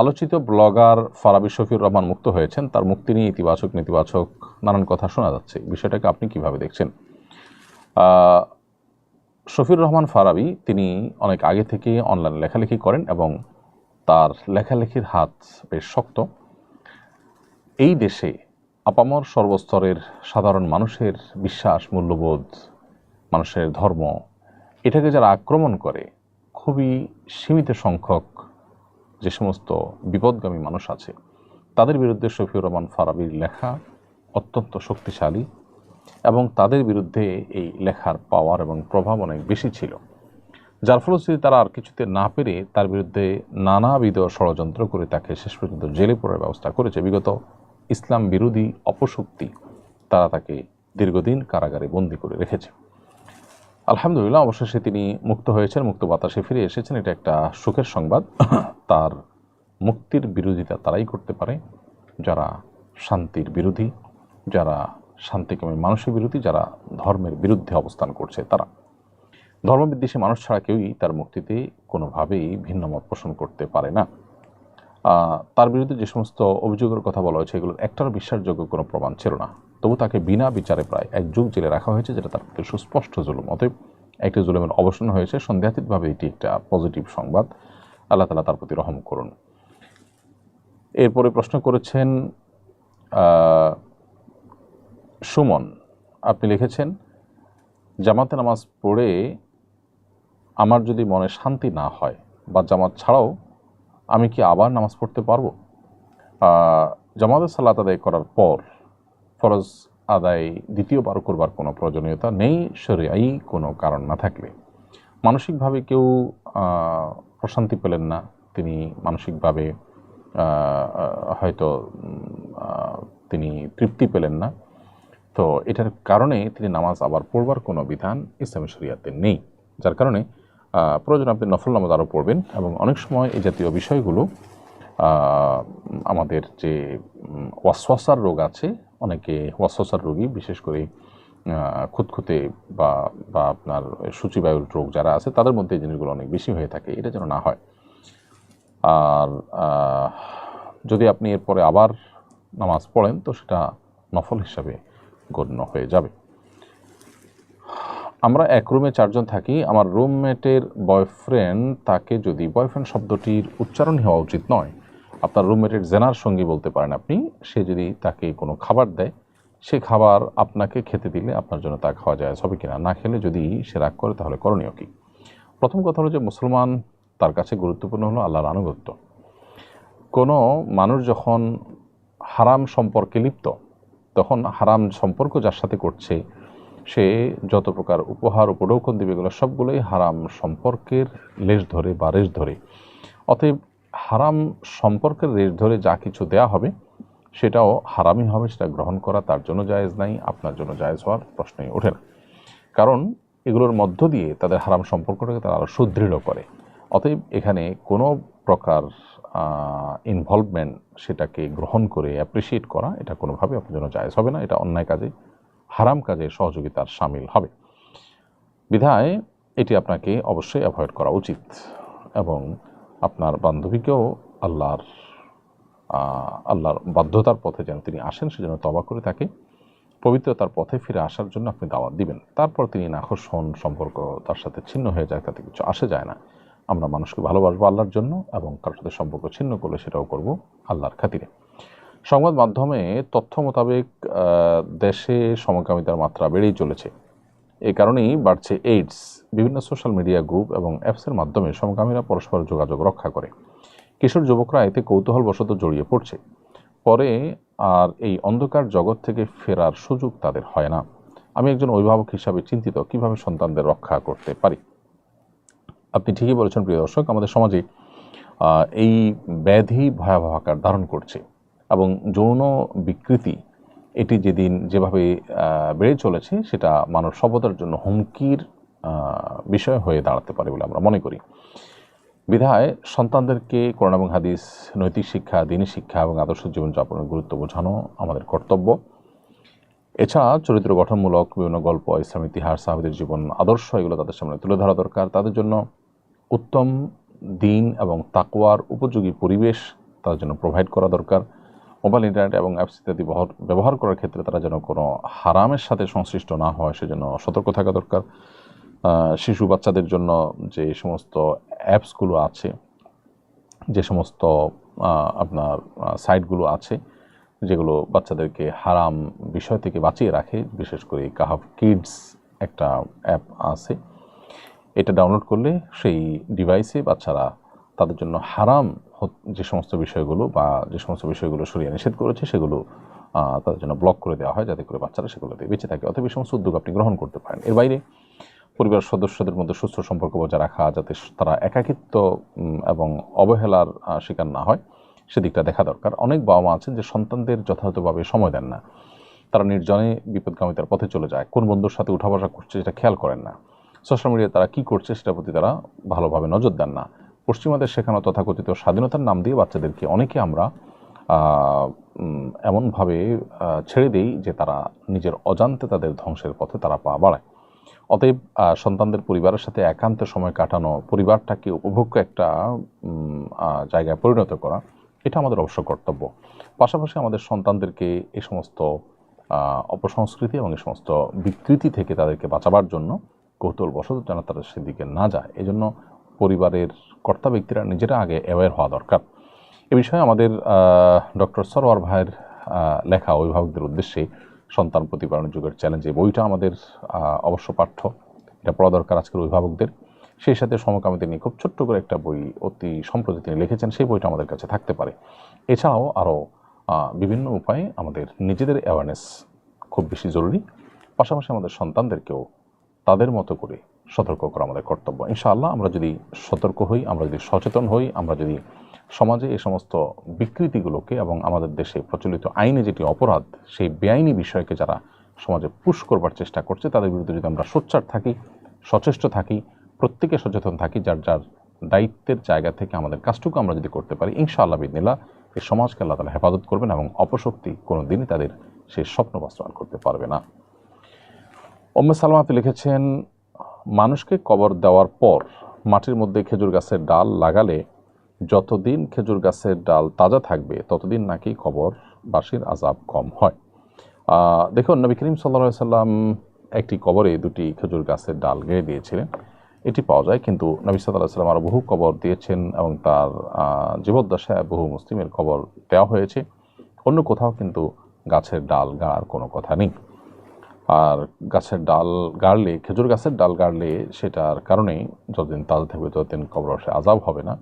আলোচিত ব্লগার ফারাবি শফিউর রহমান মুক্ত হয়েছেন। তার মুক্তি নিয়ে ইতিবাচক, নেতিবাচক নানান কথা শোনা যাচ্ছে। বিষয়টাকে আপনি কীভাবে দেখছেন? শফির রহমান ফারাবি, তিনি অনেক আগে থেকে অনলাইন লেখালেখি করেন এবং তার লেখালেখির হাত বেশ শক্ত। এই দেশে আপামর সর্বস্তরের সাধারণ মানুষের বিশ্বাস, মূল্যবোধ, মানুষের ধর্ম, এটাকে যারা আক্রমণ করে, খুবই সীমিত সংখ্যক যে সমস্ত বিপদগামী মানুষ আছে, তাদের বিরুদ্ধে শফিউর রহমান ফারাবির লেখা অত্যন্ত শক্তিশালী এবং তাদের বিরুদ্ধে এই লেখার পাওয়ার এবং প্রভাব অনেক বেশি ছিল। যার ফলশ্রুতি তারা আর কিছুতে না পেরে তার বিরুদ্ধে নানাবিধ ষড়যন্ত্র করে তাকে শেষ পর্যন্ত জেলে পড়ার ব্যবস্থা করেছে। বিগত ইসলাম বিরোধী অপশক্তি তারা তাকে দীর্ঘদিন কারাগারে বন্দি করে রেখেছে। আলহামদুলিল্লাহ, অবশেষে তিনি মুক্ত হয়েছেন, মুক্ত বাতাসে ফিরে এসেছেন। এটা একটা সুখের সংবাদ। তার মুক্তির বিরোধিতা তারাই করতে পারে। যারা শান্তির বিরোধী, যারা শান্তিকামী মানুষের বিরোধী, যারা ধর্মের বিরুদ্ধে অবস্থান করছে তারা। ধর্মবিদ্বেষী মানুষ ছাড়া কেউই তার মুক্তিতে কোনোভাবেই ভিন্ন মত পোষণ করতে পারে না। তার বিরুদ্ধে যে সমস্ত অভিযোগের কথা বলা হয়েছে, এগুলোর একটারও বিশ্বাসযোগ্য কোনো প্রমাণ ছিল না। তবু তাকে বিনা বিচারে প্রায় এক যুগ জেলে রাখা হয়েছে, যেটা তার প্রতি সুস্পষ্ট জুলুম। অতএব একটি জুলুমের অবসান হয়েছে। সন্দেহাতীতভাবে এটি একটা পজিটিভ সংবাদ। আল্লাহ তালা তার প্রতি রহম করুন। এরপরে প্রশ্ন করেছেন সুমন, আপনি লিখেছেন, জামাতে নামাজ পড়ে আমার যদি মনে শান্তি না হয়, বা জামাত ছাড়াও আমি কি আবার নামাজ পড়তে পারব? জামাতের সালাত আদায় করার পর ফরজ আদায় দ্বিতীয়বার করবার কোনো প্রয়োজনীয়তা নেই, শরিয়াই কোনো কারণ না থাকলে। মানসিকভাবে কেউ প্রশান্তি পেলেন না। তিনি মানসিকভাবে হয়তো তিনি তৃপ্তি পেলেন না। তো এটার কারণে তিনি নামাজ আবার পড়বার কোনো বিধান ইসলামী শরিয়াতে নেই। যার কারণে প্রয়োজন আপনি নফল নামাজ আরও পড়বেন এবং অনেক সময় এই জাতীয় বিষয়গুলো আমাদের যে ওয়াসওয়াসার রোগ আছে অনেকে ওয়াসওয়াসার রোগী, বিশেষ করে খুঁতখুঁতে বা বা আপনার সূচিবায়ুর রোগ যারা আছে, তাদের মধ্যে এই জিনিসগুলো অনেক বেশি হয়ে থাকে। এটা যেন না হয়। আর যদি আপনি এরপরে আবার নামাজ পড়েন, তো সেটা নফল হিসাবে গণ্য হয়ে যাবে। আমরা এক রুমে চারজন থাকি। আমার রুমমেটের বয়ফ্রেন্ড তাকে যদি বয়ফ্রেন্ড শব্দটির উচ্চারণ হওয়া উচিত নয়। আপনার রুমমেটের জেনার সঙ্গী বলতে পারেন আপনি, সে যদি তাকে কোনো খাবার দেয়, সে খাবার আপনাকে খেতে দিলে আপনার জন্য তা খাওয়া যায়, হবে কিনা? না খেলে যদি সে রাগ করে, তাহলে করণীয় কী? প্রথম কথা হলো যে মুসলমান তার কাছে গুরুত্বপূর্ণ হলো আল্লাহর আনুগত্য। কোনো মানুষ যখন হারাম সম্পর্কে লিপ্ত, তখন হারাম সম্পর্ক যার সাথে করছে, সে যত প্রকার উপহার উপঢৌকন দেবে, এগুলো সবগুলোই হারাম সম্পর্কের লেশ ধরে বা রেশ ধরে। অতএব হারাম সম্পর্কের রেশ ধরে যা কিছু দেয়া হবে, সেটাও হারামই হবে, সেটা গ্রহণ করা তার জন্য জায়েজ নাই, আপনার জন্য জায়েজ হওয়ার প্রশ্নই ওঠে না। কারণ এগুলোর মধ্য দিয়ে তাদের হারাম সম্পর্কটাকে তারা আরও সুদৃঢ় করে। অতএব এখানে কোনো প্রকার ইনভলভমেন্ট সেটাকে গ্রহণ করে অ্যাপ্রিসিয়েট করা, এটা কোনোভাবে আপনার জন্য জায়েজ হবে না, এটা অন্যায় কাজে, হারাম কাজে সহযোগিতার সামিল হবে। বিধায় এটি আপনাকে অবশ্যই অ্যাভয়েড করা উচিত এবং আপনার বান্ধবীকেও আল্লাহর আল্লাহর বাধ্যতার পথে যেন তিনি আসেন, সেজন্য তবা করে তাকে পবিত্রতার পথে ফিরে আসার জন্য আপনি দাওয়াত দিবেন। তারপর তিনি হন, সম্পর্ক তার সাথে ছিন্ন হয়ে যায়, তাতে কিছু আসে যায় না। আমরা মানুষকে ভালোবাসবো আল্লাহর জন্য এবং কারোর সাথে সম্পর্ক ছিন্ন করলে সেটাও করব আল্লাহর খাতিরে। সংবাদ মাধ্যমে তথ্য মোতাবেক দেশে সমকামিতার মাত্রা বেড়েই চলেছে। এই কারণেই বাড়ছে এইডস বিভিন্ন সোশ্যাল মিডিয়া গ্রুপ এবং অ্যাপসের মাধ্যমে সমকামীরা পরস্পর যোগাযোগ রক্ষা করে। কিশোর যুবকরা এতে কৌতূহলবশত জড়িয়ে পড়ছে। পরে আর এই অন্ধকার জগৎ থেকে ফেরার সুযোগ তাদের হয় না। আমি একজন অভিভাবক হিসাবে চিন্তিত, কীভাবে সন্তানদের রক্ষা করতে পারি? আপনি ঠিকই বলেছেন, প্রিয় দর্শক, আমাদের সমাজে এই ব্যাধি ভয়াবহ আকার ধারণ করছে এবং যৌন বিকৃতি এটি যেদিন যেভাবে বেড়ে চলেছে সেটা মানব সভ্যতার জন্য হুমকির বিষয় হয়ে দাঁড়াতে পারে বলে আমরা মনে করি। বিধায় সন্তানদেরকে কোরআন এবং হাদিস, নৈতিক শিক্ষা, দিনী শিক্ষা এবং আদর্শ জীবনযাপনের গুরুত্ব বোঝানো আমাদের কর্তব্য। এছাড়া চরিত্র গঠনমূলক বিভিন্ন গল্প, ইসলাম ইতিহাস, সাহাবিদের জীবন, আদর্শ এগুলো তাদের সামনে তুলে ধরা দরকার। তাদের জন্য উত্তম, দিন এবং তাকওয়ার উপযোগী পরিবেশ তাদের জন্য প্রোভাইড করা দরকার। মোবাইল, ইন্টারনেট এবং অ্যাপস ইত্যাদি ব্যবহার করার ক্ষেত্রে তারা যেন কোনো হারামের সাথে সংশ্লিষ্ট না হয়, সেজন্য সতর্ক থাকা দরকার। শিশু বাচ্চাদের জন্য যে সমস্ত অ্যাপসগুলো আছে, যে সমস্ত আপনার সাইটগুলো আছে, যেগুলো বাচ্চাদেরকে হারাম বিষয় থেকে বাঁচিয়ে রাখে, বিশেষ করে কাহাফ কিডস একটা অ্যাপ আছে। এটা ডাউনলোড করলে সেই ডিভাইসে বাচ্চারা তাদের জন্য হারাম যে সমস্ত বিষয়গুলো বা যে সমস্ত বিষয়গুলো সরিয়ে নিষেধ করেছে, সেগুলো তাদের জন্য ব্লক করে দেওয়া হয় যাতে করে বাচ্চারা সেগুলোতে বেঁচে থাকে। অথবা এই সমস্ত উদ্যোগ আপনি গ্রহণ করতে পারেন। এর বাইরে পরিবার সদস্যদের মধ্যে সুস্থ সম্পর্ক বজায় রাখা, যাতে তারা একাকিত্ব এবং অবহেলার শিকার না হয়, সেদিকটা দেখা দরকার। অনেক বাবা মা আছেন যে সন্তানদের যথাযথভাবে সময় দেন না। তারা নির্জনে বিপদগামিতার পথে চলে যায়। কোন বন্ধুর সাথে উঠা বসা করছে সেটা খেয়াল করেন না। সোশ্যাল মিডিয়ায় তারা কি করছে সেটার প্রতি তারা ভালোভাবে নজর দেন না। পশ্চিমাদের শেখানো তথাকথিত স্বাধীনতার নাম দিয়ে বাচ্চাদেরকে অনেকে আমরা এমনভাবে ছেড়ে দেই যে তারা নিজের অজান্তে তাদের ধ্বংসের পথে তারা পা বাড়ায়। অতএব সন্তানদের পরিবারের সাথে একান্ত সময় কাটানো, পরিবারটাকে উপভোগ্য একটা জায়গায় পরিণত করা, এটা আমাদের অবশ্য কর্তব্য। পাশাপাশি আমাদের সন্তানদেরকে এই সমস্ত অপসংস্কৃতি এবং এই সমস্ত বিকৃতি থেকে তাদেরকে বাঁচাবার জন্য কৌতূহলবশত যেন তারা সেদিকে না যায়। এজন্য পরিবারের কর্তা ব্যক্তিরা নিজেরা আগে অ্যাওয়্যার হওয়া দরকার। এ বিষয়ে আমাদের ডক্টর সরোয়ার ভাইয়ের লেখা অভিভাবকদের উদ্দেশ্যে সন্তান প্রতিপালনের যুগের চ্যালেঞ্জ এই বইটা আমাদের অবশ্য পাঠ্য। এটা পড়া দরকার আজকের অভিভাবকদের। সেই সাথে সমকামীদের নিয়ে খুব ছোট্ট করে একটা বই অতি সম্প্রতি তিনি লিখেছেন, সেই বইটা আমাদের কাছে থাকতে পারে। এছাড়াও আরও বিভিন্ন উপায়ে আমাদের নিজেদের অ্যাওয়ারনেস খুব বেশি জরুরি। পাশাপাশি আমাদের সন্তানদেরকেও তাদের মতো করে সতর্ক করা আমাদের কর্তব্য। ইনশাআল্লাহ আমরা যদি সতর্ক হই, আমরা যদি সচেতন হই, আমরা যদি সমাজে এই সমস্ত বিকৃতিগুলোকে এবং আমাদের দেশে প্রচলিত আইনে যেটি অপরাধ, সেই বেআইনি বিষয়কে যারা সমাজে পুশ করবার চেষ্টা করছে, তাদের বিরুদ্ধে যদি আমরা সোচ্চার থাকি, সচেষ্ট থাকি, প্রত্যেকে সচেতন থাকি, যার যার দায়িত্বের জায়গা থেকে আমাদের কাজটুকু আমরা যদি করতে পারি, ইনশাআল্লাহ বিদিনিল্লাহ এই সমাজকে আল্লাহ তালা হেফাজত করবেন এবং অপশক্তি কোনো দিনই তাদের সেই স্বপ্ন বাস্তবায়ন করতে পারবে না। ওম্মে সালমাতে লিখেছেন মানুষকে কবর দেওয়ার পর মাটির মধ্যে খেজুর গাছের ডাল লাগালে যতদিন খেজুর গাছের ডাল তাজা থাকবে, ততদিন নাকি কবরবাসীর আজাব কম হয়। দেখুন, নবী করিম সাল্লা সাল্লাম একটি কবরে দুটি খেজুর গাছের ডাল গেড়ে দিয়েছিলেন। এটি পাওয়া যায়, কিন্তু নবী সাল্লাহ সাল্লাম আরও বহু কবর দিয়েছেন এবং তার জীবদ্দশায় বহু মুসলিমের কবর দেওয়া হয়েছে। অন্য কোথাও কিন্তু গাছের ডাল গাড়ার কোনো কথা নেই। আর গাছের ডাল গাড়লে, খেজুর গাছের ডাল গাড়লে সেটার কারণেই যতদিন তাজা থাকবে ততদিন কবরসে আজাব হবে না।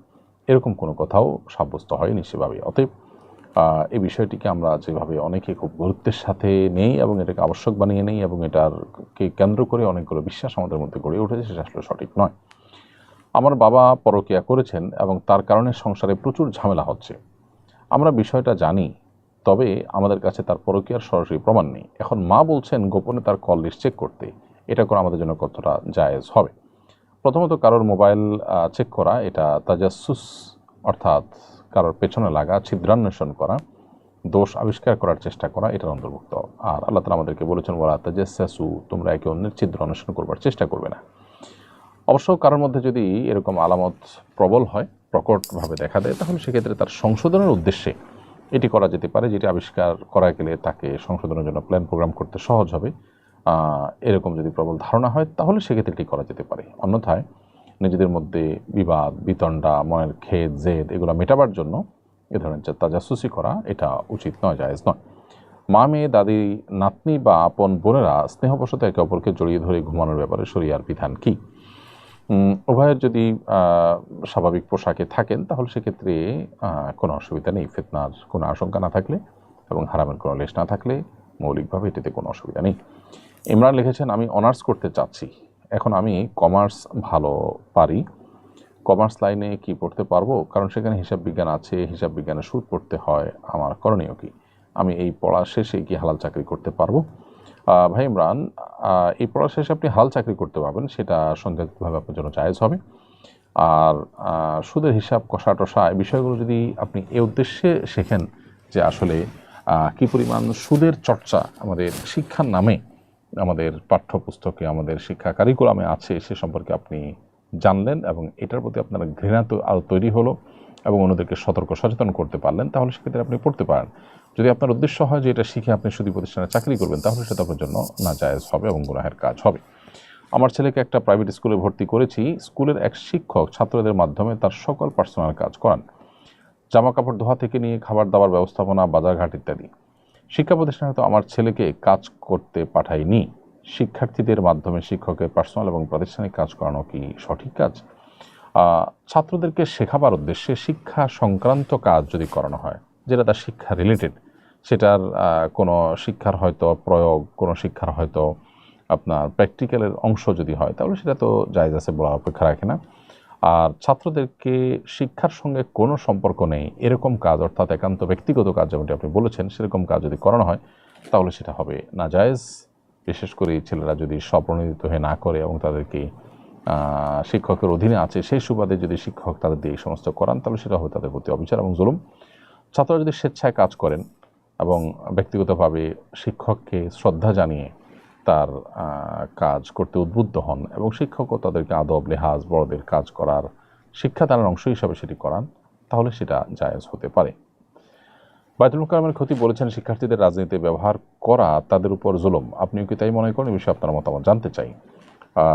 এরকম কোনো কথাও সাব্যস্ত হয়নি সেভাবে অতএব এই বিষয়টিকে আমরা যেভাবে অনেকে খুব গুরুত্বের সাথে নেই এবং এটাকে আবশ্যক বানিয়ে নেই এবং এটারকে কেন্দ্র করে অনেকগুলো বিশ্বাস আমাদের মধ্যে গড়ে উঠেছে, সেটা আসলে সঠিক নয়। আমার বাবা পরকিয়া করেছেন এবং তার কারণে সংসারে প্রচুর ঝামেলা হচ্ছে। আমরা বিষয়টা জানি তবে আমাদের কাছে তার পরকীয়ার সরাসরি প্রমাণ নেই। এখন মা বলছেন, গোপনে তার কল লিস্ট চেক করতে। এটা করা আমাদের জন্য কতটা জায়েজ হবে? প্রথমত কারোর মোবাইল চেক করা, এটা তাজাসুস, অর্থাৎ কারোর পেছনে লাগা, ছিদ্রান্বেষণ করা, দোষ আবিষ্কার করার চেষ্টা করা, এটার অন্তর্ভুক্ত। আর আল্লাহ তালা আমাদেরকে বলেছেন ওরা তাজাসু তোমরা একে অন্যের ছিদ্র অন্বেষণ করবার চেষ্টা করবে না। অবশ্য কারোর মধ্যে যদি এরকম আলামত প্রবল হয়, প্রকটভাবে দেখা দেয়, তাহলে সেক্ষেত্রে তার সংশোধনের উদ্দেশ্যে এটি করা যেতে পারে, যেটি আবিষ্কার করা গেলে তাকে সংশোধনের জন্য প্ল্যান প্রোগ্রাম করতে সহজ হবে। এরকম যদি প্রবল ধারণা হয়, তাহলে সেক্ষেত্রে এটি করা যেতে পারে। অন্যথায় নিজেদের মধ্যে বিবাদ, বিতণ্ডা, মনের খেদ, জেদ এগুলো মেটাবার জন্য এ ধরনের তাজাসুসি করা এটা উচিত নয়, জায়েজ নয়। মা, মেয়ে, দাদি, নাতনি বা আপন বোনেরা স্নেহবশত একে অপরকে জড়িয়ে ধরে ঘুমানোর ব্যাপারে শরিয়ার বিধান কী? উভয়ের যদি স্বাভাবিক পোশাকে থাকেন, তাহলে সেক্ষেত্রে কোনো অসুবিধা নেই। ফেতনার কোনো আশঙ্কা না থাকলে এবং হারামের কোনো লেশ না থাকলে মৌলিকভাবে এটিতে কোনো অসুবিধা নেই। ইমরান লিখেছেন, আমি অনার্স করতে চাচ্ছি। এখন আমি কমার্স ভালো পারি। কমার্স লাইনে কি পড়তে পারব? কারণ সেখানে হিসাব বিজ্ঞান আছে, হিসাব বিজ্ঞানে সুদ পড়তে হয়। আমার করণীয় কি? আমি এই পড়া শেষে কি হালাল চাকরি করতে পারব? ভাই ইমরান এই পড়া শেষে আপনি হাল চাকরি করতে পারবেন, সেটা সন্দেহভাবে আপনার জন্য জায়েজ হবে। আর সুদের হিসাব কষা টসা এই বিষয়গুলো যদি আপনি এ উদ্দেশ্যে শেখেন যে আসলে কি পরিমাণ সুদের চর্চা আমাদের শিক্ষার নামে আমাদের পাঠ্যপুস্তকে, আমাদের শিক্ষা কারিকুলামে আছে, সে সম্পর্কে আপনি জানলেন এবং এটার প্রতি আপনার ঘৃণা তো আরও তৈরি হলো এবং অন্যদেরকে সতর্ক সচেতন করতে পারলেন, তাহলে সেক্ষেত্রে আপনি পড়তে পারেন। যদি আপনার উদ্দেশ্য হয় যে এটা শিখে আপনি সুদী প্রতিষ্ঠানে চাকরি করবেন, তাহলে সেটা আপনার জন্য না জায়েজ হবে এবং গুনাহের কাজ হবে। আমার ছেলেকে একটা প্রাইভেট স্কুলে ভর্তি করেছি। স্কুলের এক শিক্ষক ছাত্রদের মাধ্যমে তার সকল পার্সোনাল কাজ করান। জামা কাপড় ধোয়া থেকে নিয়ে খাবার দাবার ব্যবস্থাপনা, বাজারঘাট ইত্যাদি। শিক্ষা প্রতিষ্ঠানে তো আমার ছেলেকে কাজ করতে পাঠাইনি। শিক্ষার্থীদের মাধ্যমে শিক্ষকের পার্সোনাল এবং প্রাতিষ্ঠানিক কাজ করানো কি সঠিক কাজ? ছাত্রদেরকে শেখাবার উদ্দেশ্যে শিক্ষা সংক্রান্ত কাজ যদি করানো হয়, যেটা তার শিক্ষা রিলেটেড সেটার কোনো শিক্ষার হয়তো প্রয়োগ, কোনো শিক্ষার হয়তো আপনার প্র্যাকটিক্যালের অংশ যদি হয়, তাহলে সেটা তো জায়জ আছে বলার অপেক্ষা রাখে না। আর ছাত্রদেরকে শিক্ষার সঙ্গে কোনো সম্পর্ক নেই, এরকম কাজ, অর্থাৎ একান্ত ব্যক্তিগত কাজ যেমনটি আপনি বলেছেন, সেরকম কাজ যদি করানো হয়, তাহলে সেটা হবে না জায়েজ। বিশেষ করে ছেলেরা যদি স্বপ্রণোদিত হয়ে না করে এবং তাদেরকে শিক্ষকের অধীনে আছে, সেই সুবাদে যদি শিক্ষক তাদের দিয়ে এই সমস্ত করান, তাহলে সেটা হবে তাদের প্রতি অবিচার এবং জুলুম। ছাত্ররা যদি স্বেচ্ছায় কাজ করেন এবং ব্যক্তিগতভাবে শিক্ষককে শ্রদ্ধা জানিয়ে তার কাজ করতে উদ্বুদ্ধ হন এবং শিক্ষকও তাদেরকে আদব, লেহাজ, বড়দের কাজ করার শিক্ষাদানের অংশ হিসাবে সেটি করান, তাহলে সেটা জায়েজ হতে পারে। বাইতুল কালামের ক্ষতি বলেছেন শিক্ষার্থীদের রাজনীতিতে ব্যবহার করা তাদের উপর জুলুম। আপনিও কি তাই মনে করেন? বিষয়ে আপনার মতামত জানতে চাই।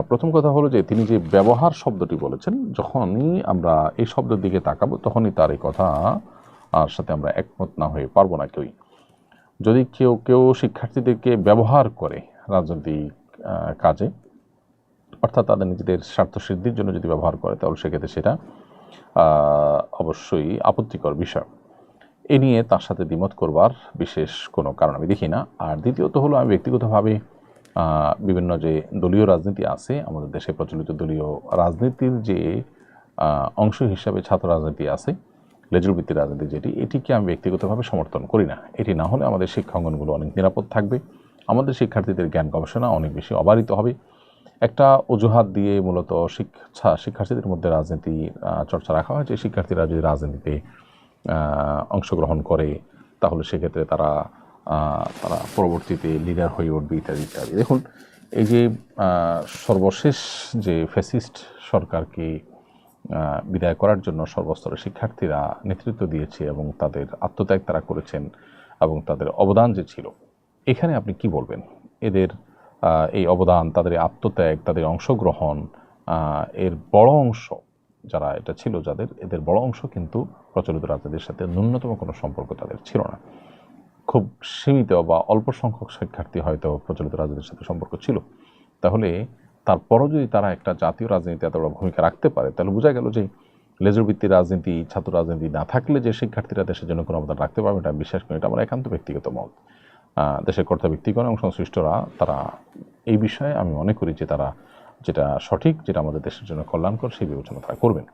প্রথম কথা হলো যে, তিনি যে ব্যবহার শব্দটি বলেছেন, যখনই আমরা এই শব্দের দিকে তাকাবো, তখনই তার এই কথা আর সাথে আমরা একমত না হয়ে পারব না কেউই। যদি কেউ কেউ শিক্ষার্থীদেরকে ব্যবহার করে রাজনৈতিক কাজে, অর্থাৎ তাদের নিজেদের স্বার্থ সিদ্ধির জন্য যদি ব্যবহার করে, তাহলে সেক্ষেত্রে সেটা অবশ্যই আপত্তিকর বিষয়। এ নিয়ে তার সাথে দ্বিমত করবার বিশেষ কোনো কারণ আমি দেখি না। আর দ্বিতীয়ত হলো, আমি ব্যক্তিগতভাবে বিভিন্ন যে দলীয় রাজনীতি আছে, আমাদের দেশে প্রচলিত দলীয় রাজনীতির যে অংশ হিসাবে ছাত্র রাজনীতি আছে লেজুর ভিত্তিক রাজনীতি যেটি, এটিকে আমি ব্যক্তিগতভাবে সমর্থন করি না। এটি না হলে আমাদের শিক্ষাঙ্গনগুলো অনেক নিরাপদ থাকবে। আমাদের শিক্ষার্থীদের জ্ঞান গবেষণা অনেক বেশি অবারিত হবে। একটা অজুহাত দিয়ে মূলত শিক্ষা, শিক্ষার্থীদের মধ্যে রাজনীতি চর্চা রাখা হয় যে, শিক্ষার্থীরা যদি রাজনীতিতে অংশগ্রহণ করে, তাহলে সেক্ষেত্রে তারা তারা পরবর্তীতে লিডার হয়ে উঠবে ইত্যাদি ইত্যাদি। দেখুন, এই যে সর্বশেষ যে ফ্যাসিস্ট সরকারকে বিদায় করার জন্য সর্বস্তরের শিক্ষার্থীরা নেতৃত্ব দিয়েছে এবং তাদের আত্মত্যাগ তারা করেছেন এবং তাদের অবদান যে ছিল। এখানে আপনি কি বলবেন? এদের এই অবদান, তাদের আত্মত্যাগ, তাদের অংশগ্রহণ এর বড় অংশ যারা এটা ছিল যাদের, এদের বড় অংশ কিন্তু প্রচলিত রাজনীতির সাথে ন্যূনতম কোনো সম্পর্ক তাদের ছিল না। খুব সীমিত বা অল্প সংখ্যক শিক্ষার্থী হয়তো প্রচলিত রাজনীতির সাথে সম্পর্ক ছিল। তাহলে তারপরও যদি তারা একটা জাতীয় রাজনীতি এত বড় ভূমিকা রাখতে পারে, তাহলে বোঝা গেল যে লেজুর ভিত্তিক রাজনীতি, ছাত্র রাজনীতি না থাকলে যে শিক্ষার্থীরা দেশের জন্য কোনো অবদান রাখতে পারবে এটা বিশ্বাস করি এটা আমার একান্ত ব্যক্তিগত মত। দেশের কর্তা ব্যক্তিগণ এবং সংশ্লিষ্টরা, তারা এই বিষয়ে আমি মনে করি যে তারা যেটা সঠিক, যেটা আমাদের দেশের জন্য কল্যাণকর, সেই বিবেচনা তারা করবেন।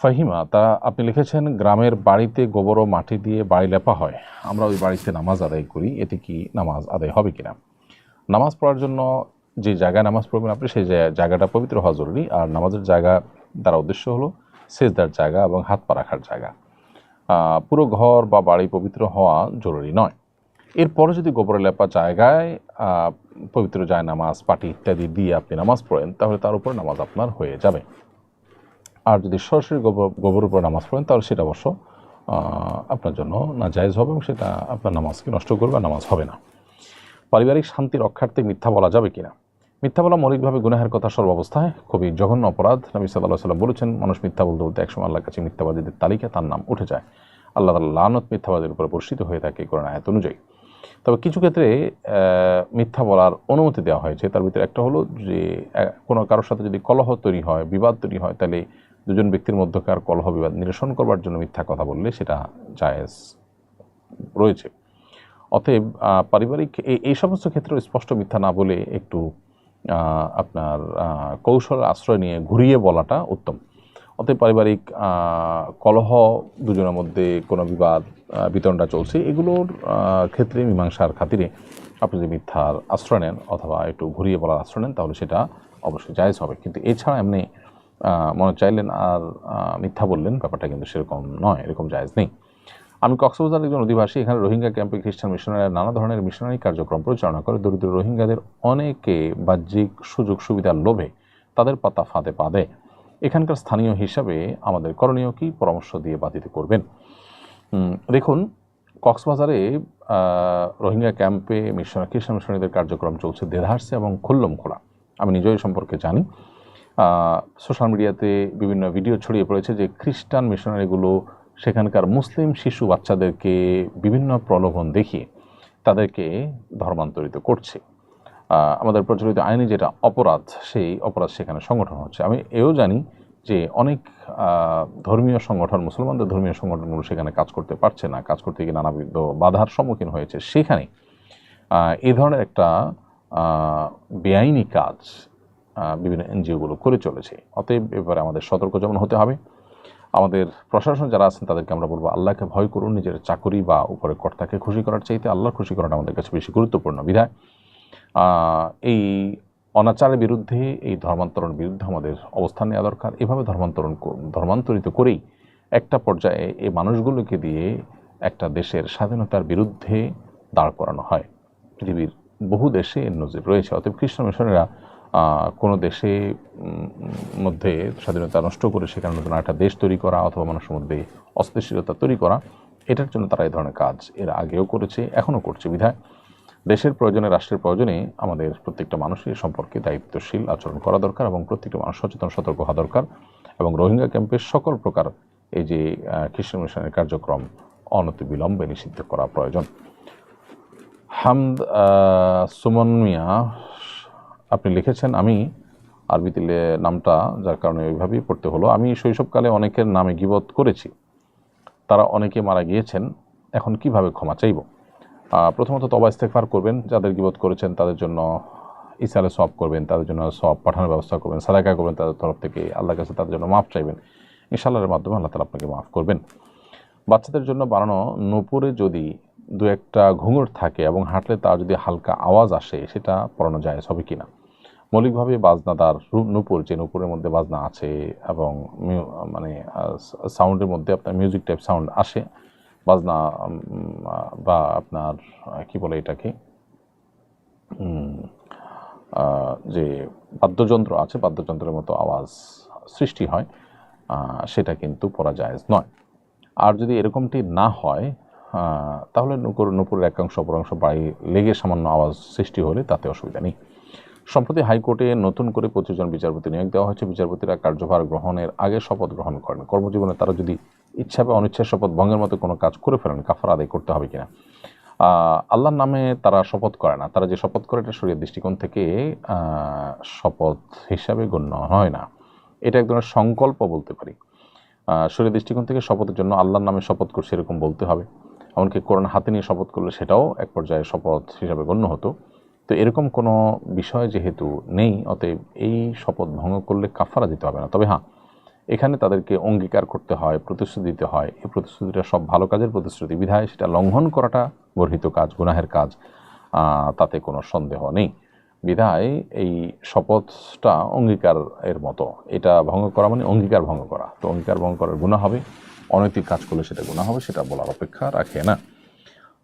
ফাহিমা, তা আপনি লিখেছেন, গ্রামের বাড়িতে গোবর ও মাটি দিয়ে বাড়ি লেপা হয়। আমরা ওই বাড়িতে নামাজ আদায় করি। এতে কি নামাজ আদায় হবে কিনা? নামাজ পড়ার জন্য যে জায়গায় নামাজ পড়বেন আপনি, সেই জায়গা- জায়গাটা পবিত্র হওয়া জরুরি। আর নামাজের জায়গা দ্বারা উদ্দেশ্য হলো সেজদার জায়গা এবং হাত পা রাখার জায়গা। পুরো ঘর বা বাড়ি পবিত্র হওয়া জরুরি নয়। এরপরে যদি গোবরে লেপা জায়গায় পবিত্র যায় নামাজ, পাটি ইত্যাদি দিয়ে আপনি নামাজ পড়েন, তাহলে তার উপর নামাজ আপনার হয়ে যাবে। আর যদি সরাসরি গোবর গোবরের উপর নামাজ পড়েন, তাহলে সেটা অবশ্য আপনার জন্য না জায়েজ হবে এবং সেটা আপনার নামাজকে নষ্ট করবে, নামাজ হবে না। পারিবারিক শান্তি রক্ষার্থে মিথ্যা বলা যাবে কিনা? মিথ্যা বলা মৌলিকভাবে গুনাহের কথা সর্বাবস্থায় খুবই জঘন্য অপরাধ। নবী সাল্লাহ সাল্লাম বলেছেন, মানুষ মিথ্যা বলতে বলতে একসময় আল্লাহর কাছে মিথ্যাবাদীদের তালিকা তার নাম উঠে যায়। আল্লাহ তাআলা লানত মিথ্যাবাদের উপরে বর্ষিত হয়ে থাকে কোরআন আয়াত অনুযায়ী। তবে কিছু ক্ষেত্রে মিথ্যা বলার অনুমতি দেওয়া হয়েছে। তার ভিতরে একটা হলো যে কোনো কারোর সাথে যদি কলহ তৈরি হয়, বিবাদ তৈরি হয়, তাহলে দুজন ব্যক্তির মধ্যকার কলহ বিবাদ নিরসন করবার জন্য মিথ্যা কথা বললে সেটা জায়েজ রয়েছে। অতএব পারিবারিক এই সমস্ত ক্ষেত্রে স্পষ্ট মিথ্যা না বলে একটু আপনার কৌশল আশ্রয় নিয়ে ঘুরিয়ে বলাটা উত্তম। অতএব পারিবারিক কলহ দুজনের মধ্যে কোনো বিবাদ বিতরণটা চলছে, এগুলোর ক্ষেত্রে মীমাংসার খাতিরে আপনি যদি মিথ্যার আশ্রয় নেন অথবা একটু ঘুরিয়ে বলার আশ্রয় নেন, তাহলে সেটা অবশ্যই জায়জ হবে। কিন্তু এছাড়া এমনি মনে চাইলেন আর মিথ্যা বললেন, ব্যাপারটা কিন্তু সেরকম নয়, এরকম জায়েজ নেই। আমি কক্সবাজার একজন অধিবাসী, এখানে রোহিঙ্গা ক্যাম্পে খ্রিস্টান মিশনারিরা নানা ধরনের মিশনারি কার্যক্রম পরিচালনা করে। দরিদ্র রোহিঙ্গাদের অনেকে বাহ্যিক সুযোগ সুবিধার লোভে তাদের পাতা ফাঁদে পা দেয়। এখানকার স্থানীয় হিসাবে আমাদের করণীয় কি? পরামর্শ দিয়ে বাধিত করবেন। দেখুন, কক্সবাজারে রোহিঙ্গা ক্যাম্পে মিশন খ্রিস্টান মিশনারিদের কার্যক্রম চলছে দেধারসে এবং খুল্লম খোলা আমি নিজেও এই সম্পর্কে জানি। সোশ্যাল মিডিয়াতে বিভিন্ন ভিডিও ছড়িয়ে পড়েছে যে খ্রিস্টান মিশনারিগুলো সেখানকার মুসলিম শিশু বাচ্চাদেরকে বিভিন্ন প্রলোভন দেখিয়ে তাদেরকে ধর্মান্তরিত করছে। আমাদের প্রচলিত আইনে যেটা অপরাধ, সেই অপরাধ সেখানে সংগঠন হচ্ছে। আমি এও জানি যে অনেক ধর্মীয় সংগঠন, মুসলমানদের ধর্মীয় সংগঠনগুলো সেখানে কাজ করতে পারছে না, কাজ করতে গিয়ে নানাবিধ বাধার সম্মুখীন হয়েছে। সেখানে এই ধরনের একটা বেআইনি কাজ বিভিন্ন এনজিওগুলো করে চলেছে। অতএব এবারে আমাদের সতর্ক যেমন হতে হবে আমাদের প্রশাসন যারা আছেন, তাদেরকে আমরা বলব, আল্লাহকে ভয় করুন, নিজের চাকরি বা উপরে কর্তাকে খুশি করার চাইতে আল্লাহর খুশি করাটা আমাদের কাছে বেশি গুরুত্বপূর্ণ। বিধায় এই অনাচারের বিরুদ্ধে, এই ধর্মান্তরণ বিরুদ্ধে আমাদের অবস্থান নেওয়া দরকার। এভাবে ধর্মান্তরণ ধর্মান্তরিত করেই একটা পর্যায়ে এই মানুষগুলোকে দিয়ে একটা দেশের স্বাধীনতার বিরুদ্ধে দাঁড় করানো হয়। পৃথিবীর বহু দেশে এর নজির রয়েছে। অতএব খ্রিস্টান মিশনেরা কোনো দেশে মধ্যে স্বাধীনতা নষ্ট করে সেখানে নতুন একটা দেশ তৈরি করা অথবা মানুষের মধ্যে অস্থিতিশীলতা তৈরি করা, এটার জন্য তারা এই ধরনের কাজ এর আগেও করেছে, এখনও করছে। বিধায় দেশের প্রয়োজনে, রাষ্ট্রের প্রয়োজনে আমাদের প্রত্যেকটা মানুষের সম্পর্কে দায়িত্বশীল আচরণ করা দরকার এবং প্রত্যেকটা মানুষ সচেতন, সতর্ক হওয়া দরকার এবং রোহিঙ্গা ক্যাম্পের সকল প্রকার এই যে খ্রিস্টান মিশনের কার্যক্রম অনতিবিলম্বে নিষিদ্ধ করা প্রয়োজন। হামদ সুমন মিয়া আপনি লিখেছেন, আমি আরবিতে নামটা যার কারণে ওইভাবেই পড়তে হলো। আমি শৈশবকালে অনেকের নামে গিবত করেছি। তারা অনেকে মারা গিয়েছেন। এখন কীভাবে ক্ষমা চাইব? প্রথমত তবা ইস্তেকফার করবেন। যাদের গিবত করেছেন, তাদের জন্য ইসালে সব করবেন, তাদের জন্য সব পাঠানোর ব্যবস্থা করবেন, সাদাকা করবেন তাদের তরফ থেকে। আল্লাহর কাছে তাদের জন্য মাফ চাইবেন। ইনশাআল্লাহর মাধ্যমে আল্লাহ তালা আপনাকে মাফ করবেন। বাচ্চাদের জন্য বানানো নূপুরে যদি দু একটা ঘুঙুর থাকে এবং হাঁটলে তার যদি হালকা আওয়াজ আসে, সেটা পড়ানো যায় হবে কিনা। মৌলিকভাবে বাজনাদার রূপ নূপুর, যে নূপুরের মধ্যে বাজনা আছে এবং মানে সাউন্ডের মধ্যে আপনার মিউজিক টাইপ সাউন্ড আসে। বাজনা বা আপনার, কি বলে এটাকে? যে বাদ্যযন্ত্র আছে, বাদ্যযন্ত্রের মতো আওয়াজ সৃষ্টি হয় সেটা কিন্তু পড়া জায়েজ নয়। আর যদি এরকমটি না হয় তাহলে নুপুর নুপুরের একাংশ অপরাংশ বাড়ি লেগে সামান্য আওয়াজ সৃষ্টি হলে তাতে অসুবিধা নেই। সম্প্রতি হাইকোর্টে নতুন করে পঁচিশ জন বিচারপতি নিয়োগ দেওয়া হয়েছে। বিচারপতিরা কার্যভার গ্রহণের আগে শপথ গ্রহণ করেন। কর্মজীবনে তারা যদি ইচ্ছা বা অনিচ্ছায় শপথ ভঙ্গের মতো কোনো কাজ করে ফেলেন, কাফার আদায় করতে হবে কিনা? আল্লাহর নামে তারা শপথ করে না। তারা যে শপথ করে, এটা শরীর দৃষ্টিকোণ থেকে শপথ হিসাবে গণ্য হয় না। এটা এক ধরনের সংকল্প বলতে পারি। শরীর দৃষ্টিকোণ থেকে শপথের জন্য আল্লাহর নামে শপথ করছে এরকম বলতে হবে। এমনকি কোরআন হাতে নিয়ে শপথ করলে সেটাও এক পর্যায়ে শপথ হিসাবে গণ্য হতো। তো এরকম কোনো বিষয় যেহেতু নেই, অতএব এই শপথ ভঙ্গ করলে কাফারা দিতে হবে না। তবে হ্যাঁ এখানে তাদেরকে অঙ্গীকার করতে হয়, প্রতিশ্রুতি দিতে হয়। এই প্রতিশ্রুতিটা সব ভালো কাজের প্রতিশ্রুতি বিধায় সেটা লঙ্ঘন করাটা গর্হিত কাজ, গুনাহের কাজ তাতে কোনো সন্দেহ নেই। বিধায় এই শপথটা অঙ্গীকার এর মতো। এটা ভঙ্গ করা মানে অঙ্গীকার ভঙ্গ করা। তো অঙ্গীকার ভঙ্গ করার গুণা হবে। অনৈতিক কাজ করলে সেটা গুণা হবে, সেটা বলার অপেক্ষা রাখে না।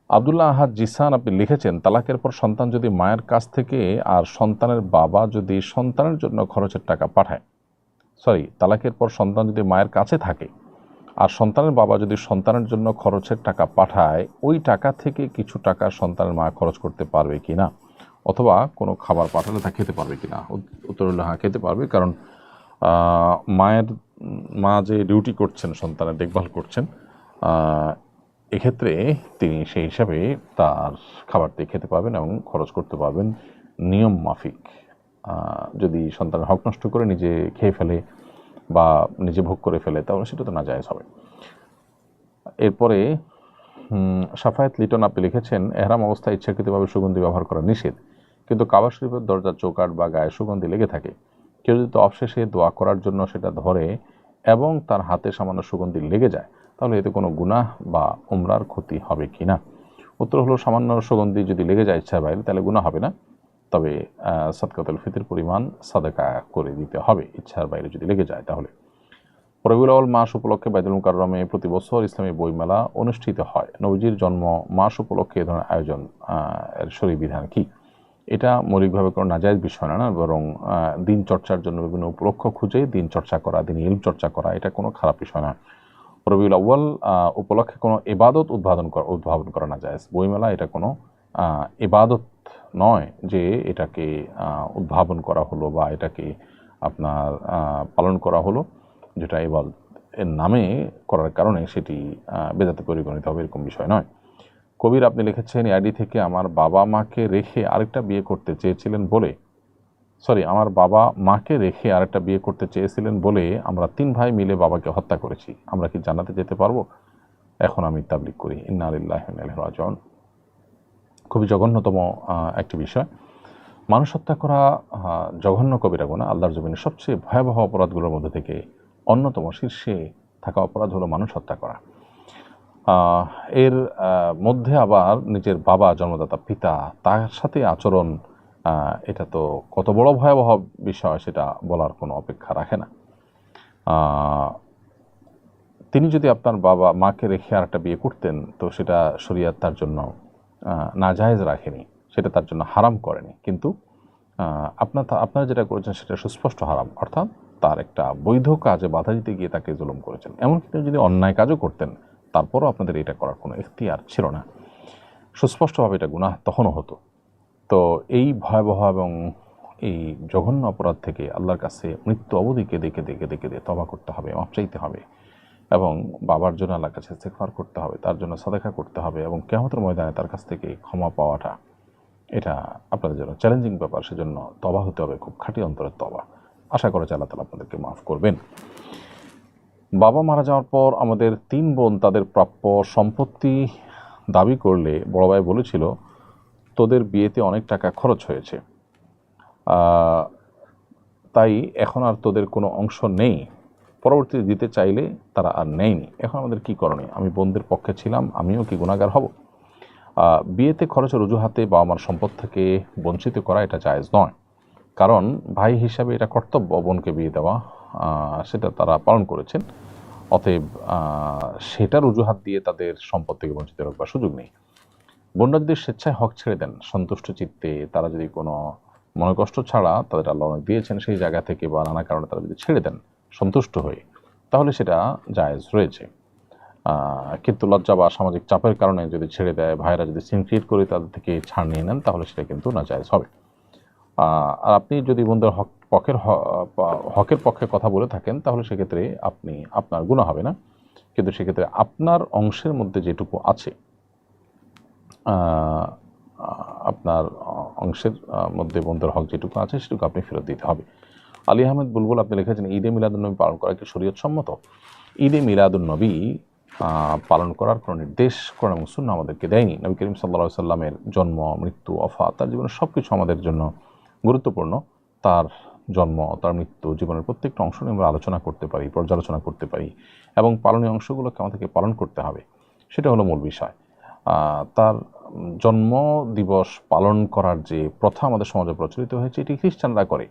আবদুল্লাহ আহাদ জিসান, আপনি লিখেছেন, তালাকের পর সন্তান যদি মায়ের কাছ থেকে আর সন্তানের বাবা যদি সন্তানের জন্য খরচের টাকা পাঠায় সরি তালাকের পর সন্তান যদি মায়ের কাছে থাকে আর সন্তানের বাবা যদি সন্তানের জন্য খরচের টাকা পাঠায়, ওই টাকা থেকে কিছু টাকা সন্তানের মা খরচ করতে পারবে কি না? অথবা কোনো খাবার পাঠালে তা খেতে পারবে কি না? উত- উত্তর হ্যাঁ খেতে পারবে, কারণ মায়ের মা যে ডিউটি করছেন, সন্তানের দেখভাল করছেন এক্ষেত্রে তিনি সেই হিসাবে তার খাবারটি খেতে পাবেন এবং খরচ করতে পারবেন নিয়ম মাফিক। যদি সন্তানের হক নষ্ট করে নিজে খেয়ে ফেলে বা নিজে ভোগ করে ফেলে, তাহলে সেটা তো না জায়েজ হবে। এরপরে সাফায়াত লিটন আপনি লিখেছেন, এহরাম অবস্থায় ইচ্ছাকৃতভাবে সুগন্ধি ব্যবহার করা নিষেধ। কিন্তু কাবা শরীফের দরজার চৌকাট বা গায়ে সুগন্ধি লেগে থাকে। কেউ যদি অবশেষে দোয়া করার জন্য সেটা ধরে এবং তার হাতে সামান্য সুগন্ধি লেগে যায়, তাহলে এতে কোনো গুনাহ বা উমরার ক্ষতি হবে কি না? উত্তর হলো, সামান্য সুগন্ধি যদি লেগে যায় ইচ্ছার বাইরে, তাহলে গুনাহ হবে না। তবে সদকাতুল ফিতির পরিমাণ সাদাকা করে দিতে হবে। ইচ্ছার বাইরে যদি লেগে যায় তাহলে। রবিউল আউয়াল মাস উপলক্ষে বাইদুল মুকাররমে প্রতি বছর ইসলামী বইমেলা অনুষ্ঠিত হয়। নবজির জন্ম মাস উপলক্ষে এ ধরনের আয়োজন এর শরী বিধান কি? এটা মৌলিকভাবে কোনো নাজায়জ বিষয় না না, বরং দিন চর্চার জন্য বিভিন্ন উপলক্ষ খুঁজে দিন চর্চা করা, দিন ইলম চর্চা করা, এটা কোনো খারাপ বিষয় না। রবিউল আউ্বাল উপলক্ষে কোনো এবাদত উদ্ভাবন করা উদ্ভাবন করা না যায় বইমেলা এটা কোনো এবাদত নয় যে এটাকে উদ্ভাবন করা হলো বা এটাকে আপনার পালন করা হলো, যেটা এবার এর নামে করার কারণে সেটি বেদাতে পরিগণিত হবে এরকম বিষয় নয়। কবির আপনি লিখেছেন আইডি থেকে আমার বাবা মাকে রেখে আরেকটা বিয়ে করতে চেয়েছিলেন বলে। সরি, আমার বাবা মাকে রেখে আরেকটা বিয়ে করতে চেয়েছিলেন বলে আমরা তিন ভাই মিলে বাবাকে হত্যা করেছি। আমরা কি জানাতে যেতে পারব? এখন আমি তাবলিক করি। ইন্না আলিল্লাহ রাজন খুবই জঘন্যতম একটি বিষয়। মানুষ হত্যা করা জঘন্য কবিরা গুণা আল্লাহর জমিনে সবচেয়ে ভয়াবহ অপরাধগুলোর মধ্যে থেকে অন্যতম শীর্ষে থাকা অপরাধ হলো মানুষ হত্যা করা। এর মধ্যে আবার নিজের বাবা, জন্মদাতা পিতা, তার সাথে আচরণ এটা তো কত বড় ভয়াবহ বিষয়, সেটা বলার কোনো অপেক্ষা রাখে না। তিনি যদি আপনার বাবা, মাকে রেখে আর একটা বিয়ে করতেন, তো সেটা শরিয়াত তার জন্য নাজায়েজ রাখেনি, সেটা তার জন্য হারাম করেনি। কিন্তু আপনার আপনারা যেটা করেছেন, সেটা সুস্পষ্ট হারাম। অর্থাৎ তার একটা বৈধ কাজে বাধা দিতে গিয়ে তাকে জুলুম করেছেন। এমনকি তিনি যদি অন্যায় কাজও করতেন তারপরও আপনাদের এটা করার কোনো এখতিয়ার ছিল না। সুস্পষ্টভাবে এটা গুনাহ তখনও হতো। তো এই ভয়াবহ এবং এই জঘন্য অপরাধ থেকে আল্লাহর কাছে মৃত্যু অবধিকে দেখে দেখে দেখে দিয়ে তবা করতে হবে মাপ চাইতে হবে এবং বাবার জন্য আল্লাহর কাছে ইস্তেগফার করতে হবে, তার জন্য সাদেখা করতে হবে এবং কেমতের ময়দানে তার কাছ থেকে ক্ষমা পাওয়াটা, এটা আপনাদের জন্য চ্যালেঞ্জিং ব্যাপার। সেজন্য তবা হতে হবে, খুব খাঁটি অন্তরের তবা আশা করা যায় আল্লাহ তালা আপনাদেরকে মাফ করবেন। বাবা মারা যাওয়ার পর আমাদের তিন বোন তাদের প্রাপ্য সম্পত্তি দাবি করলে বড় ভাই বলেছিল, তোদের বিয়েতে অনেক টাকা খরচ হয়েছে। তাই এখন আর তোদের কোনো অংশ নেই। পরবর্তীতে দিতে চাইলে তারা আর নেয়নি। এখন আমাদের কি করণীয়? আমি বোনদের পক্ষে ছিলাম, আমিও কি গুণাগার হব? বিয়েতে খরচের অজুহাতে বাবা মার সম্পদ থেকে বঞ্চিত করা এটা জায়েজ নয়। কারণ ভাই হিসাবে এটা কর্তব্য বোনকে বিয়ে দেওয়া। সেটা তারা পালন করেছেন। অতএব সেটার অজুহাত দিয়ে তাদের সম্পদ থেকে বঞ্চিত রাখবার সুযোগ নেই। বোনরা যদি স্বেচ্ছায় হক ছেড়ে দেন সন্তুষ্ট চিত্তে। তারা যদি কোনো মনে কষ্ট ছাড়া তাদের আল্লাহ অনেক দিয়েছেন, সেই জায়গা থেকে বা নানা কারণে তারা যদি ছেড়ে দেন সন্তুষ্ট হয়ে, তাহলে সেটা জায়েজ রয়েছে। কিন্তু লজ্জা বা সামাজিক চাপের কারণে যদি ছেড়ে দেয়, ভাইরা যদি সিন ক্রিয়েট করে তাদের থেকে ছাড় নিয়ে নেন, তাহলে সেটা কিন্তু না জায়েজ হবে। আর আপনি যদি বন্ধুর হক পক্ষের হকের পক্ষে কথা বলে থাকেন তাহলে সেক্ষেত্রে আপনি আপনার গুণা হবে না। কিন্তু সেক্ষেত্রে আপনার অংশের মধ্যে যেটুকু আছে আপনার অংশের মধ্যে বন্ধুর হক যেটুকু আছে সেটুকু আপনি ফেরত দিতে হবে। আলী আহমেদ বুলবুল আপনি লিখেছেন ঈদে মিলাদুন্নবী পালন করা কি শরীয়ত সম্মত ঈদে মিলাদুন্নবী আহ, পালন করার কোনো নির্দেশ কোরআন এবং সুন্নাহ আমাদেরকে দেয়নি। নবী করিম সাল্লা সাল্লামের জন্ম মৃত্যু অফা তার জীবনে সব কিছু আমাদের জন্য গুরুত্বপূর্ণ। তার জন্ম, তার মৃত্যু জীবনের প্রত্যেকটা অংশ নিয়ে আমরা আলোচনা করতে পারি, পর্যালোচনা করতে পারি এবং পালনীয় অংশগুলোকে আমাদেরকে পালন করতে হবে। সেটা হলো মূল বিষয়। তার জন্ম দিবস পালন করার যে প্রথা আমাদের সমাজে প্রচলিত হয়েছে, এটি খ্রিস্টানরা করে।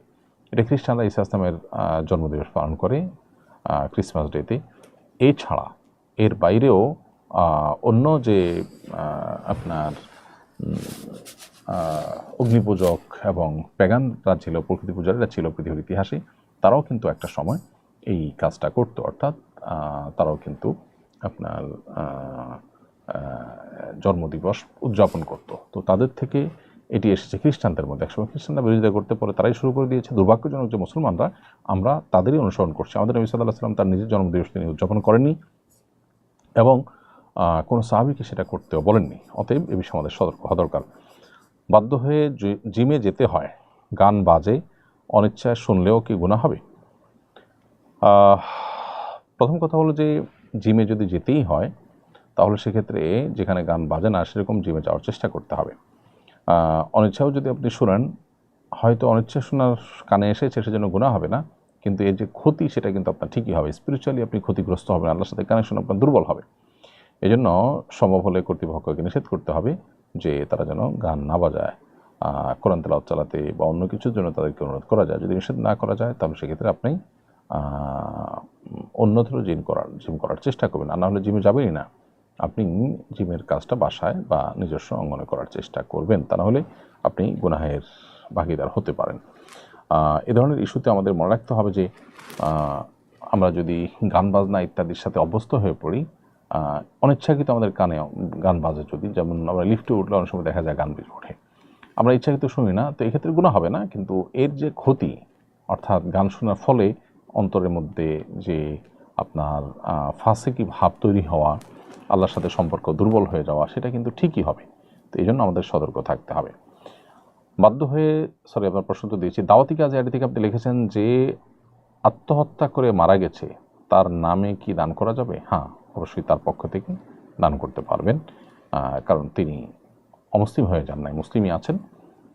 এটা খ্রিস্টানরা ইসা ইসলামের জন্মদিবস পালন করে ক্রিসমাস ডেতে। এছাড়া এর বাইরেও অন্য যে আপনার অগ্নিপূজক এবং প্যাগানরা ছিল প্রকৃতি পূজারীরা ছিল পৃথিবীর ইতিহাসে, তারাও কিন্তু একটা সময় এই কাজটা করতো, অর্থাৎ তারাও কিন্তু আপনার জন্মদিবস উদযাপন করতো। তো তাদের থেকে এটি এসেছে খ্রিস্টানদের মধ্যে। একসময় খ্রিস্টানরা বিরোধিতা করতে পরে তারাই শুরু করে দিয়েছে। দুর্ভাগ্যজনক যে মুসলমানরা, আমরা তাদেরই অনুসরণ করছি। আমাদের নবী সাল্লাহ সাল্লাম তার নিজের জন্মদিবস তিনি উদযাপন করেননি এবং কোনো সাহাবিকে সেটা করতেও বলেননি। অতএব এ বিষয়ে আমাদের সতর্ক হওয়া দরকার। বাধ্য হয়ে জিমে যেতে হয়। গান বাজে, অনিচ্ছায় শুনলেও কি গুণা হবে? প্রথম কথা হলো যে, জিমে যদি যেতেই হয়, তাহলে সেক্ষেত্রে যেখানে গান বাজে না, সেরকম জিমে যাওয়ার চেষ্টা করতে হবে। অনিচ্ছাও যদি আপনি শুনেন, হয়তো অনিচ্ছা শোনার কানে এসেছে, সেজন্য গুণা হবে না। কিন্তু এর যে ক্ষতি, সেটা কিন্তু আপনার ঠিকই হবে। স্পিরিচুয়ালি আপনি ক্ষতিগ্রস্ত হবেন, আল্লাহর সাথে কানেকশন আপনার দুর্বল হবে। এই জন্য সম্ভব হলে কর্তৃপক্ষকে নিষেধ করতে হবে যে তারা যেন গান না বাজায় কোরআন তেলাওয়াত চালাতে বা অন্য কিছুর জন্য তাদেরকে অনুরোধ করা যায়। যদি নিষেধ না করা যায়, তাহলে সেক্ষেত্রে আপনি অন্যত্র জিম করার জিম করার চেষ্টা করবেন। আর না হলে জিমে যাবেনই না। আপনি জিমের কাজটা বাসায় বা নিজস্ব অঙ্গনে করার চেষ্টা করবেন। তা না হলে আপনি গুনাহের ভাগিদার হতে পারেন। এ ধরনের ইস্যুতে আমাদের মনে রাখতে হবে যে আমরা যদি গান বাজনা ইত্যাদির সাথে অভ্যস্ত হয়ে পড়ি অনিচ্ছাকৃত আমাদের কানে গান বাজে যদি, যেমন আমরা লিফটে উঠলে অনেক সময় দেখা যায় গান বেজে ওঠে। আমরা ইচ্ছাকৃত শুনি না, তো এক্ষেত্রে গুণা হবে না, কিন্তু এর যে ক্ষতি, অর্থাৎ গান শোনার ফলে অন্তরের মধ্যে যে আপনার ফাঁসেকি ভাব তৈরি হওয়া, আল্লাহর সাথে সম্পর্ক দুর্বল হয়ে যাওয়া, সেটা কিন্তু ঠিকই হবে। তো এই জন্য আমাদের সতর্ক থাকতে হবে। বাধ্য হয়ে সরি আপনার প্রশ্ন তো দিয়েছি, দাওয়াতি কাজে আইডি থেকে আপনি লিখেছেন যে, আত্মহত্যা করে মারা গেছে, তার নামে কি দান করা যাবে? হ্যাঁ অবশ্যই তার পক্ষ থেকে দান করতে পারবেন। কারণ তিনি অমুসলিম হয়ে যান নাই, মুসলিমই আছেন।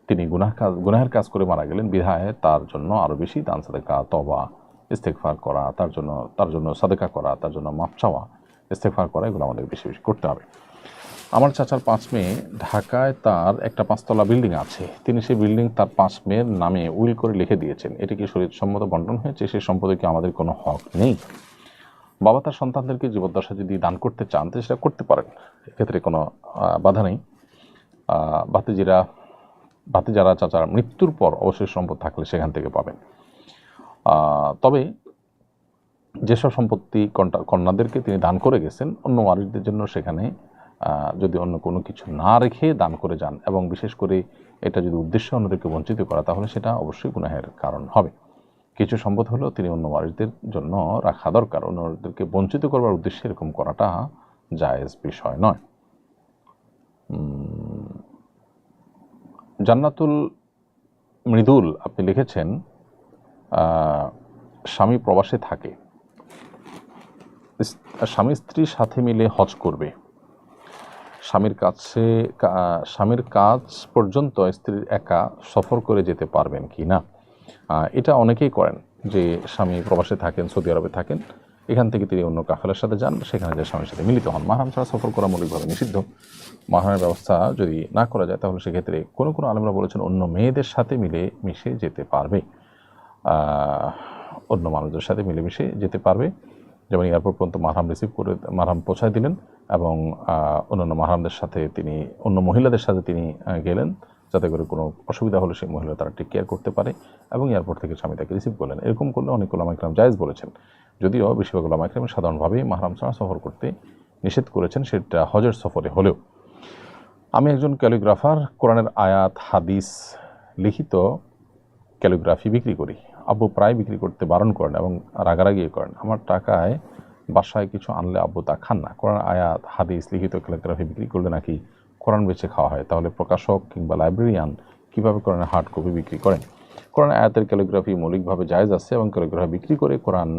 তিনি গুনাহ কাজ গুনাহের কাজ করে মারা গেলেন। বিধায় তার জন্য আরও বেশি দান, সাদেকা তবা ইস্তেকফার করা, তার জন্য তার জন্য সাদেকা করা, তার জন্য মাপ চাওয়া ইস্তেকফার করা, এগুলো আমাদের বেশি বেশি করতে হবে। আমার চাচার পাঁচ মেয়ে ঢাকায় তার একটা পাঁচতলা বিল্ডিং আছে। তিনি সেই বিল্ডিং তার পাঁচ মেয়ের নামে উইল করে লিখে দিয়েছেন। এটি কি শরীর সম্মত বন্টন হয়েছে? সেই সম্পদে কি আমাদের কোনো হক নেই? বাবা তার সন্তানদেরকে জীবদ্দশা যদি দান করতে চান তো সেটা করতে পারেন। এক্ষেত্রে কোনো বাধা নেই। ভাতিজিরা, ভাতিজারা, চাচার মৃত্যুর পর অবশ্যই সম্পদ থাকলে সেখান থেকে পাবেন। তবে যেসব সম্পত্তি কন্যা- কন্যাদেরকে তিনি দান করে গেছেন, অন্য ওয়ারিসদের জন্য সেখানে যদি অন্য কোনো কিছু না রেখে দান করে যান এবং বিশেষ করে এটা যদি উদ্দেশ্য অন্যদেরকে বঞ্চিত করা, তাহলে সেটা অবশ্যই গুনাহের কারণ হবে। কিছু সম্পদ হলেও তিনি অন্য ওয়ারিসদের জন্য রাখা দরকার। অন্যদেরকে বঞ্চিত করবার উদ্দেশ্যে এরকম করাটা জায়েজ বিষয় নয়। জান্নাতুল মৃদুল আপনি লিখেছেন স্বামী প্রবাসে থাকে। স্বামী স্ত্রীর সাথে মিলে হজ করবে। স্বামীর কাছে স্বামীর কাজ পর্যন্ত স্ত্রীর একা সফর করে যেতে পারবেন কি না? এটা অনেকেই করেন যে স্বামী প্রবাসে থাকেন, সৌদি আরবে থাকেন, এখান থেকে তিনি অন্য কাফেলার সাথে যান, সেখানে যে স্বামীর সাথে মিলিত হন। মাহারাম ছাড়া সফর করা মৌলিকভাবে নিষিদ্ধ। মাহারামের ব্যবস্থা যদি না করা যায়, তাহলে সেক্ষেত্রে কোনো কোনো আলমরা বলেছেন অন্য মেয়েদের সাথে মিলে মিশে যেতে পারবে। অন্য মানুষদের সাথে মিলেমিশে যেতে পারবে। যেমন এয়ারপোর্ট পর্যন্ত মারহাম রিসিভ করে মারহাম পৌঁছায় দিলেন এবং অন্যান্য মারহামদের সাথে তিনি, অন্য মহিলাদের সাথে তিনি গেলেন। যাতে করে কোনো অসুবিধা হলে সেই মহিলা তারা টেক কেয়ার করতে পারে এবং এয়ারপোর্ট থেকে স্বামী তাকে রিসিভ করলেন। এরকম করলে অনেক ওলামা ইকরাম জায়েজ বলেছেন। যদিও বেশিরভাগ ওলামা ইকরাম সাধারণভাবে মাহরাম ছাড়া সফর করতে নিষেধ করেছেন, সেটা হজের সফরে হলেও। আমি একজন ক্যালিগ্রাফার কোরআনের আয়াত, হাদিস লিখিত ক্যালিগ্রাফি বিক্রি করি। আব্বু প্রায় বিক্রি করতে বারণ করেন এবং রাগারাগি করেন আমার টাকায় বাসায় কিছু আনলে আব্বু তা খান না। কোরআন, আয়াত, হাদিস লিখিত ক্যালিগ্রাফি বিক্রি করলে নাকি কোরআন বেচে খাওয়া হয়, তাহলে প্রকাশক কিংবা লাইব্রেরিয়ান কীভাবে কোরআনের হার্ড কপি বিক্রি করেন? কোরআন আয়াতের ক্যালিগ্রাফি মৌলিকভাবে জায়জ আছে এবং ক্যালিগ্রাফি বিক্রি করে কোরআন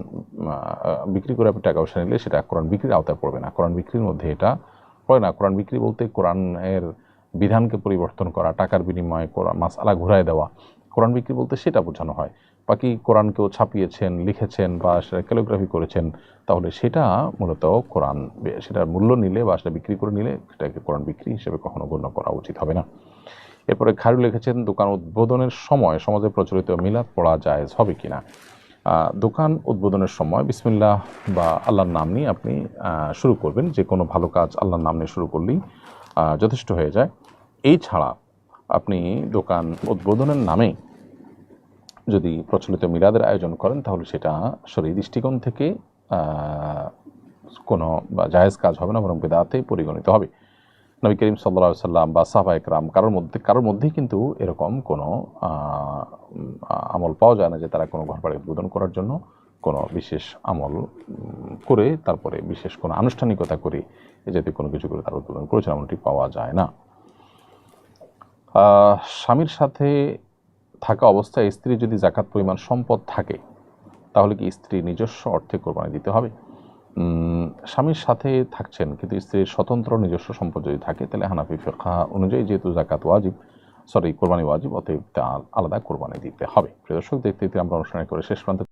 বিক্রি করে আপনি টাকা পয়সা নিলে সেটা কোরআন বিক্রির আওতায় পড়বে না। কোরআন বিক্রির মধ্যে এটা পড়ে না। কোরআন বিক্রি বলতে কোরআনের বিধানকে পরিবর্তন করা, টাকার বিনিময়ে কোরআন, মাসালা ঘুরায় দেওয়া। কোরআন বিক্রি বলতে সেটা বোঝানো হয়। বাকি কোরআনকেও ছাপিয়েছেন, লিখেছেন বা সেটা ক্যালিগ্রাফি করেছেন, তাহলে সেটা মূলত কোরআন সেটার মূল্য নিলে বা সেটা বিক্রি করে নিলে সেটাকে কোরআন বিক্রি হিসেবে কখনো গণ্য করা উচিত হবে না। এরপরে খারু লিখেছেন, দোকান উদ্বোধনের সময় সমাজে প্রচলিত মিলাদ পড়া জায়েজ হবে কি না দোকান উদ্বোধনের সময় বিসমিল্লাহ বা আল্লাহর নাম নিয়ে আপনি শুরু করবেন, যে কোনো ভালো কাজ আল্লাহর নাম নিয়ে শুরু করলেই যথেষ্ট হয়ে যায়। এই ছাড়া আপনি দোকান উদ্বোধনের নামে যদি প্রচলিত মিলাদের আয়োজন করেন, তাহলে সেটা শরীর দৃষ্টিকোণ থেকে কোনো জায়েজ কাজ হবে না, বরং বেদাতে পরিগণিত হবে। নবী করিম সাল্লা সাল্লাম বা সাহবা একরাম কারোর মধ্যে, কারোর মধ্যেই কিন্তু এরকম কোনো আমল পাওয়া যায় না যে তারা কোনো ঘর বাড়ি উদ্বোধন করার জন্য কোনো বিশেষ আমল করে, তারপরে বিশেষ কোনো আনুষ্ঠানিকতা করে এ জাতীয় কোনো কিছু করে তারা উদ্বোধন করেছেন, এমনটি পাওয়া যায় না। স্বামীর সাথে থাকা অবস্থায় স্ত্রী যদি জাকাত পরিমাণ সম্পদ থাকে, তাহলে কি স্ত্রী নিজস্ব অর্থে কোরবানি দিতে হবে? স্বামীর সাথে থাকছেন, কিন্তু স্ত্রীর স্বতন্ত্র নিজস্ব সম্পদ যদি থাকে, তাহলে হানাফি ফেরখা অনুযায়ী যেহেতু জাকাত ওয়াজিব, সরি, কোরবানি ওয়াজিব, অতএব তা আলাদা কোরবানি দিতে হবে। প্রিয় দর্শক, দেখতে আমরা অনুষ্ঠানে করে শেষ প্রান্তে